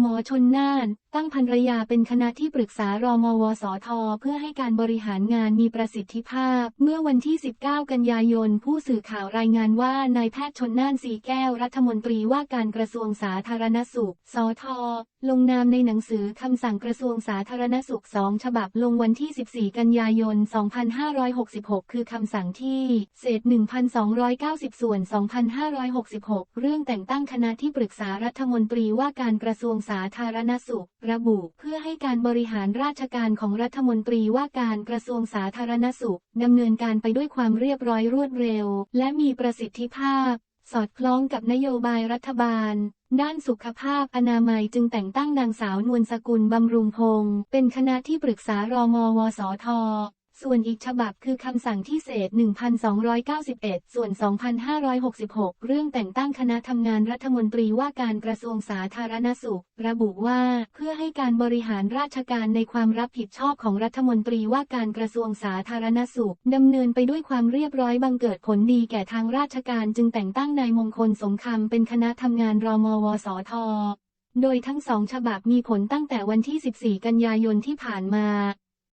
หมอชนน่าน ตั้งภรรยาเป็นคณะที่ปรึกษารมวสท เพื่อให้การบริหารงานมีประสิทธิภาพ เมื่อวันที่ 19 กันยายน ผู้สื่อข่าวรายงานว่านายแพทย์ชนน่านสีแก้วรัฐมนตรีว่าการกระทรวงสาธารณสุข สท ลงนามในหนังสือคำสั่งกระทรวงสาธารณสุข 2 ฉบับลงวันที่ 14 กันยายน 2566 คือคำสั่งที่เศษ 1,290 ส่วน 2566 เรื่องแต่งตั้งคณะที่ปรึกษารัฐมนตรีว่าการกระทรวงสาธารณสุข ระบุเพื่อให้การบริหารราชการของรัฐมนตรีว่าการกระทรวงสาธารณสุขดำเนินการไปด้วยความเรียบร้อยรวดเร็ว และมีประสิทธิภาพ สอดคล้องกับนโยบายรัฐบาล ด้านสุขภาพอนามัยจึงแต่งตั้งนางสาวนวลสกุลบำรุงพงศ์เป็นคณะที่ปรึกษารมวสท ส่วนอีกฉบับคือคำสั่งที่เศษ 1,291 ส่วน 2,566 เรื่องแต่งตั้งคณะทำงานรัฐมนตรีว่าการกระทรวงสาธารณสุข ระบุว่าเพื่อให้การบริหารราชการในความรับผิดชอบของรัฐมนตรีว่าการกระทรวงสาธารณสุขดำเนินไปด้วยความเรียบร้อยบังเกิดผลดีแก่ทางราชการจึงแต่งตั้งนายมงคลสมคำเป็นคณะทำงานรมวสทโดยทั้งสองฉบับมีผลตั้งแต่วันที่ 14 กันยายนที่ผ่านมา